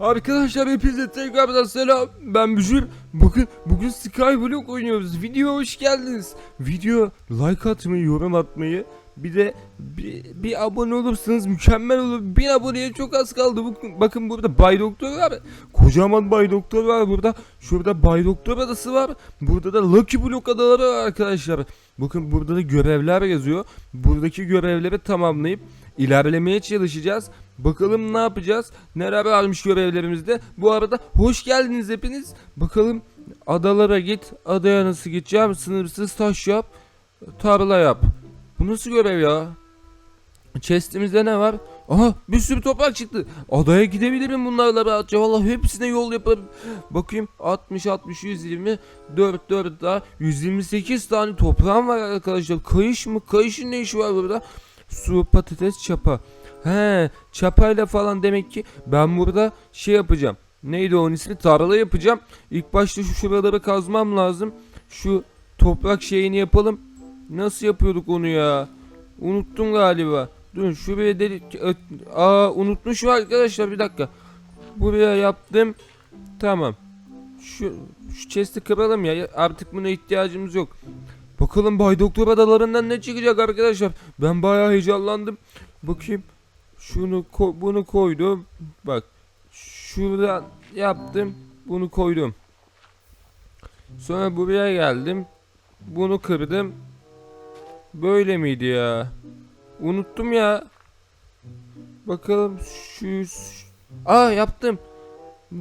Arkadaşlar hepinize tekrardan selam. Ben Bücür. Bakın bugün Skyblock oynuyoruz. Video hoş geldiniz. Video like atmayı, yorum atmayı bir de bir, bir abone olursanız mükemmel olur. Bir aboneye çok az kaldı. Bakın, bakın burada Bay Doktor var. Kocaman Bay Doktor var burada. Şurada Bay Doktor adası var. Burada da Lucky Block adaları var arkadaşlar. Bakın burada da görevler yazıyor. Buradaki görevleri tamamlayıp ilerlemeye çalışacağız. Bakalım ne yapacağız? Neler varmış görevlerimizde? Bu arada hoş geldiniz hepiniz. Bakalım adalara git. Adaya nasıl gideceğim? Sınırsız taş yap. Tarla yap. Bu nasıl görev ya? Chest'imizde ne var? Aha bir sürü toprak çıktı. Adaya gidebilirim bunlarla rahatça. Vallahi hepsine yol yaparım. Bakayım 60 60 120 4 4 daha 128 tane toprağım var arkadaşlar. Kayış mı? Kayışın ne işi var burada? Su, patates, çapa. He, çapayla falan demek ki ben burada şey yapacağım. Neydi onun ismi? Tarla yapacağım. İlk başta şu şuraları kazmam lazım. Şu toprak şeyini yapalım. Nasıl yapıyorduk onu ya? Unuttum galiba. Dur şuraya delik... Aa unutmuşum arkadaşlar bir dakika. Buraya yaptım. Tamam. Şu, şu chest'i kıralım ya. Artık buna ihtiyacımız yok. Bakalım Bay Doktor adalarından ne çıkacak arkadaşlar. Ben bayağı heyecanlandım. Bakayım. Şunu ko- bunu koydum. Bak. Şuradan yaptım. Bunu koydum. Sonra buraya geldim. Bunu kırdım. Böyle miydi ya? Unuttum ya. Bakalım şu... Aa yaptım.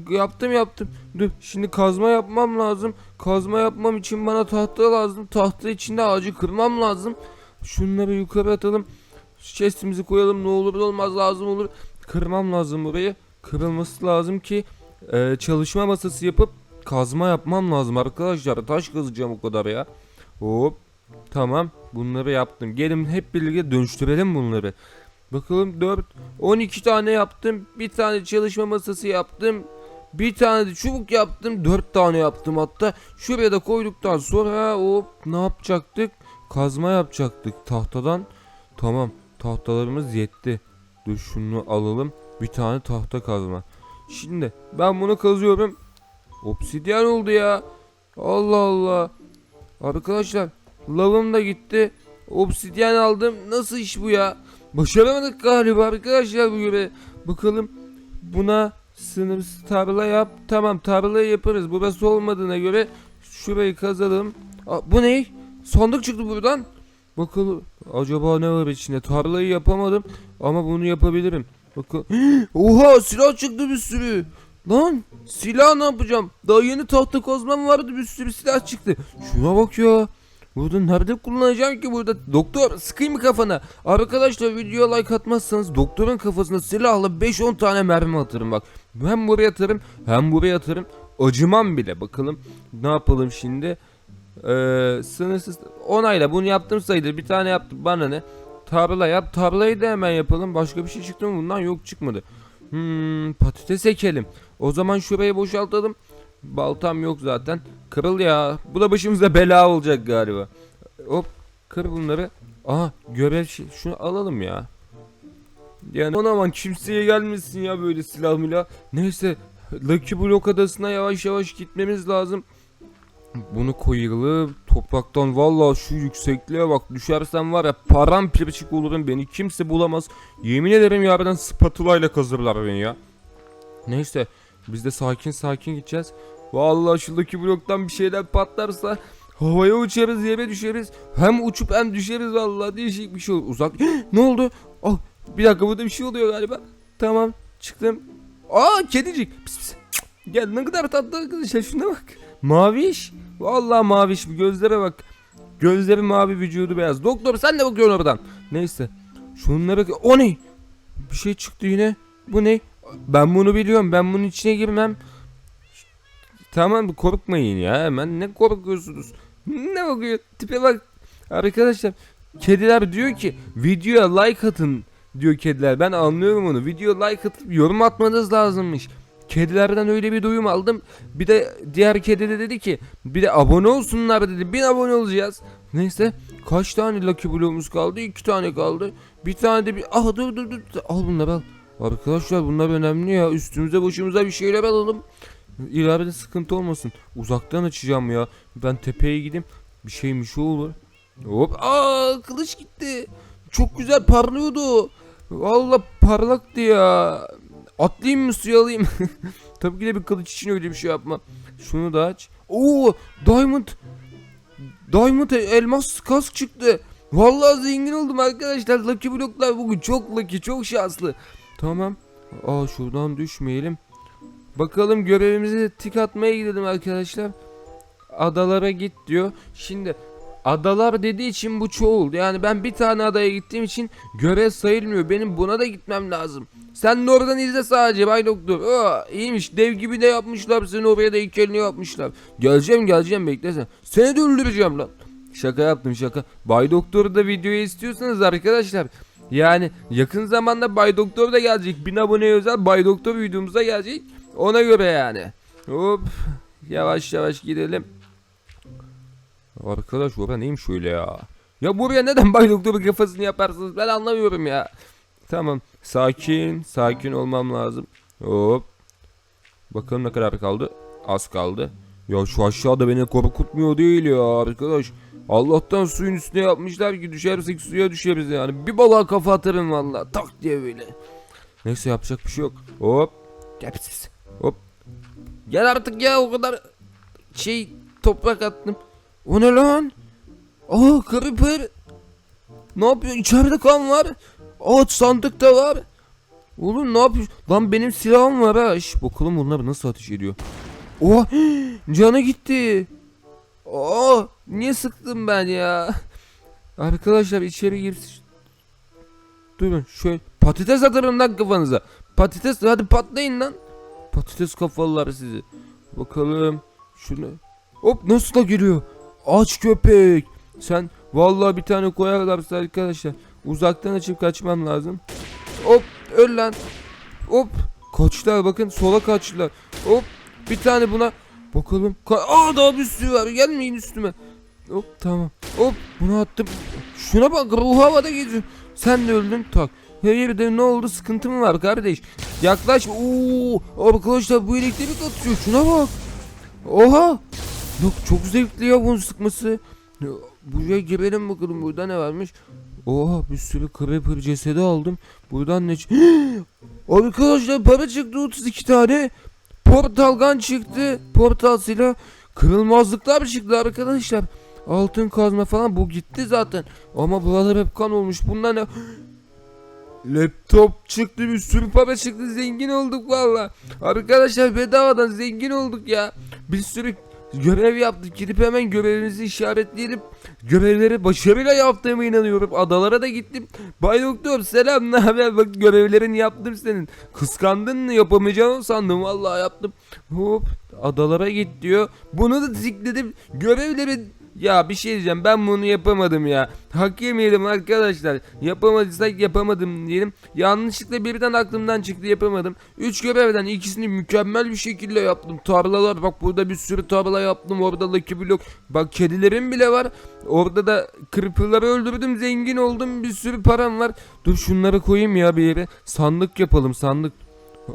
Yaptım yaptım. Dur şimdi kazma yapmam lazım. Kazma yapmam için bana tahta lazım. Tahta içinde ağacı kırmam lazım. Şunları yukarı atalım. Chest'imizi koyalım ne olur ne olmaz lazım olur. Kırmam lazım burayı. Kırılması lazım ki e, çalışma masası yapıp kazma yapmam lazım arkadaşlar. Taş kazacağım o kadar ya. Hop. Tamam. Bunları yaptım. Gelin hep birlikte dönüştürelim bunları. Bakalım 4 12 tane yaptım. Bir tane çalışma masası yaptım. Bir tane de çubuk yaptım. 4 tane yaptım hatta. Şuraya da koyduktan sonra hop ne yapacaktık? Kazma yapacaktık tahtadan. Tamam. Tahtalarımız yetti. Dur şunu alalım. Bir tane tahta kazma. Şimdi ben bunu kazıyorum. Obsidyen oldu ya. Allah Allah. Arkadaşlar lavım da gitti. Obsidyen aldım. Nasıl iş bu ya? Başaramadık galiba arkadaşlar bu göre. Bakalım buna sınırsız tarla yap. Tamam tarlayı yaparız. Burası olmadığına göre şurayı kazalım. Aa, bu ne? Sandık çıktı buradan. Bakalım acaba ne var içinde? Tarlayı yapamadım ama bunu yapabilirim. Bakın. Oha silah çıktı bir sürü. Lan silah ne yapacağım? Daha yeni tahta kazmam vardı bir sürü silah çıktı. Şuna bak ya. Burada nerede kullanacağım ki burada? Doktor sıkayım mı kafana? Arkadaşlar videoya like atmazsanız doktorun kafasına silahla 5-10 tane mermi atarım bak. Hem buraya atarım hem buraya atarım. Acımam bile bakalım. Ne yapalım şimdi? Ee, sınırsız onayla bunu yaptım sayılır. Bir tane yaptım bana ne? Tarla yap. Tarlayı da hemen yapalım. Başka bir şey çıktı mı bundan? Yok çıkmadı. Hmm, patates ekelim. O zaman şurayı boşaltalım. Baltam yok zaten. Kırıl ya. Bu da başımıza bela olacak galiba. Hop kır bunları. Aha görev şey. Şunu alalım ya. Yani o zaman kimseye gelmesin ya böyle silah milah. Neyse Lucky Block adasına yavaş yavaş gitmemiz lazım. Bunu koyalım topraktan vallahi şu yüksekliğe bak düşersem var ya paramparçık olurum beni kimse bulamaz. Yemin ederim yarından spatula ile kazırlar beni ya. Neyse biz de sakin sakin gideceğiz. Vallahi şuradaki bloktan bir şeyler patlarsa havaya uçarız yere düşeriz. Hem uçup hem düşeriz vallahi değişik bir şey olur. Uzak ne oldu? Oh bir dakika burada bir şey oluyor galiba. Tamam çıktım. Aa kedicik. Pis pis. Gel ne kadar tatlı arkadaşlar şuna bak. Maviş. Vallahi maviş bu gözlere bak. Gözleri mavi vücudu beyaz. Doktor sen de bakıyorsun oradan. Neyse. Şunlara o ne? Bir şey çıktı yine. Bu ne? Ben bunu biliyorum. Ben bunun içine girmem. Tamam korkmayın ya. Hemen ne korkuyorsunuz? Ne bakıyor? Tipe bak. Arkadaşlar kediler diyor ki videoya like atın diyor kediler. Ben anlıyorum onu. Video like atıp yorum atmanız lazımmış. Kedilerden öyle bir duyum aldım. Bir de diğer kedi de dedi ki bir de abone olsunlar dedi. Bin abone olacağız. Neyse kaç tane Lucky Block'umuz kaldı? İki tane kaldı. Bir tane de bir... Ah dur dur dur. Al bunları al. Arkadaşlar bunlar önemli ya. Üstümüze başımıza bir şeyler alalım. İleride sıkıntı olmasın. Uzaktan açacağım ya. Ben tepeye gideyim. Bir şeymiş o olur. Hop. Aa kılıç gitti. Çok güzel parlıyordu. Valla parlaktı ya. Atlayayım mı suya alayım? Tabii ki de bir kılıç için öyle bir şey yapma. Şunu da aç. Oo diamond. Diamond elmas kask çıktı. Vallahi zengin oldum arkadaşlar. Lucky bloklar bugün çok lucky, çok şanslı. Tamam. Aa şuradan düşmeyelim. Bakalım görevimizi tik atmaya gidelim arkadaşlar. Adalara git diyor. Şimdi adalar dediği için bu çoğul. Yani ben bir tane adaya gittiğim için görev sayılmıyor. Benim buna da gitmem lazım. Sen de oradan izle sadece Bay Doktor. Aa, iyiymiş. Dev gibi de yapmışlar. Seni oraya da heykelini yapmışlar. Geleceğim geleceğim bekle sen. Seni de öldüreceğim lan. Şaka yaptım şaka. Bay Doktor'u da videoya istiyorsanız arkadaşlar. Yani yakın zamanda Bay Doktor da gelecek. 1000 aboneye özel Bay Doktor videomuza gelecek. Ona göre yani. Hop. Yavaş yavaş gidelim. Arkadaş ora neymiş öyle ya? Ya buraya neden Bay Doktor'un kafasını yaparsınız? Ben anlamıyorum ya. Tamam. Sakin. Sakin olmam lazım. Hop. Bakalım ne kadar kaldı. Az kaldı. Ya şu aşağıda beni korkutmuyor değil ya arkadaş. Allah'tan suyun üstüne yapmışlar ki düşersek suya düşeriz yani. Bir balığa kafa atarım valla. Tak diye böyle. Neyse yapacak bir şey yok. Hop. Gel siz. Hop. Gel artık ya o kadar şey toprak attım. O ne lan? Aa creeper. Ne yapıyor? İçeride kan var. Ağaç sandık da var. Oğlum ne yapıyor? Lan benim silahım var ha. Şş, bakalım bunlar nasıl ateş ediyor. Oha canı gitti. Aa niye sıktım ben ya? Arkadaşlar içeri gir. Durun şöyle patates atarım lan kafanıza. Patates hadi patlayın lan. Patates kafalılar sizi. Bakalım şunu. Hop nasıl da geliyor? Aç köpek. Sen vallahi bir tane koyarlarsa arkadaşlar. Uzaktan açıp kaçmam lazım. Hop öl lan. Hop kaçtılar bakın sola kaçtılar. Hop bir tane buna bakalım. Ka- Aa daha bir sürü var gelmeyin üstüme. Hop tamam. Hop bunu attım. Şuna bak ruhu havada geziyor. Sen de öldün tak. Hayır de ne oldu sıkıntı mı var kardeş? Yaklaş. Oo arkadaşlar bu elektrik atıyor. Şuna bak. Oha. Yok çok zevkli ya bunun sıkması. Ya, Buraya girelim bakalım burada ne varmış. Oha bir sürü creeper cesedi aldım. Buradan ne Arkadaşlar para çıktı 32 tane. Portal gun çıktı. Portal silah. Kırılmazlıklar çıktı arkadaşlar. Altın kazma falan bu gitti zaten. Ama buralar hep kan olmuş. Bunlar ne? Laptop çıktı bir sürü para çıktı zengin olduk valla. Arkadaşlar bedavadan zengin olduk ya. Bir sürü görev yaptık. Gidip hemen görevimizi işaretleyelim. Görevleri başarıyla yaptığıma inanıyorum. Adalara da gittim. Bay Doktor selam ne haber? Bak görevlerini yaptım senin. Kıskandın mı yapamayacağını sandım. Vallahi yaptım. Hop adalara git diyor. Bunu da tıkladım. Görevleri ya bir şey diyeceğim ben bunu yapamadım ya. Hak yemeyelim arkadaşlar. Yapamadıysak yapamadım diyelim. Yanlışlıkla birden aklımdan çıktı yapamadım. Üç görevden ikisini mükemmel bir şekilde yaptım. Tarlalar bak burada bir sürü tarla yaptım. Orada Lucky Block. Bak kedilerim bile var. Orada da creeper'ları öldürdüm. Zengin oldum. Bir sürü param var. Dur şunları koyayım ya bir yere. Sandık yapalım sandık.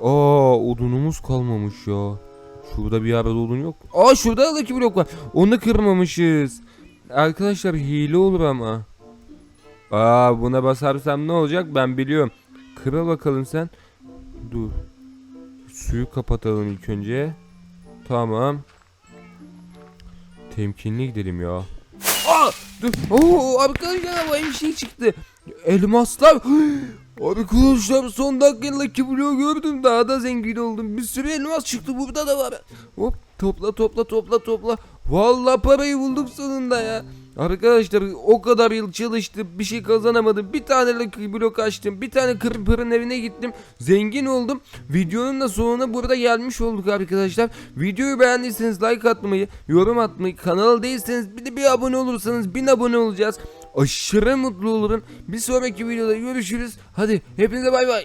Aa odunumuz kalmamış ya. Şurada bir yerde odun yok. Aa şurada da Lucky Block var. Onu kırmamışız. Arkadaşlar hile olur ama. Aa buna basarsam ne olacak ben biliyorum. Kıra bakalım sen. Dur. Suyu kapatalım ilk önce. Tamam. Temkinli gidelim ya. Aa dur. Oo arkadaşlar bir şey çıktı. Elmaslar. Arkadaşlar son dakika Lucky Block'u gördüm daha da zengin oldum. Bir sürü elmas çıktı burada da var. Hop topla topla topla topla. Vallahi parayı bulduk sonunda ya. Arkadaşlar o kadar yıl çalıştım bir şey kazanamadım. Bir tane Lucky Block açtım. Bir tane Creeper'ın evine gittim. Zengin oldum. Videonun da sonuna burada gelmiş olduk arkadaşlar. Videoyu beğendiyseniz like atmayı, yorum atmayı, kanala değilseniz bir de bir abone olursanız bin abone olacağız. Aşırı mutlu olurum. Bir sonraki videoda görüşürüz. Hadi hepinize bay bay.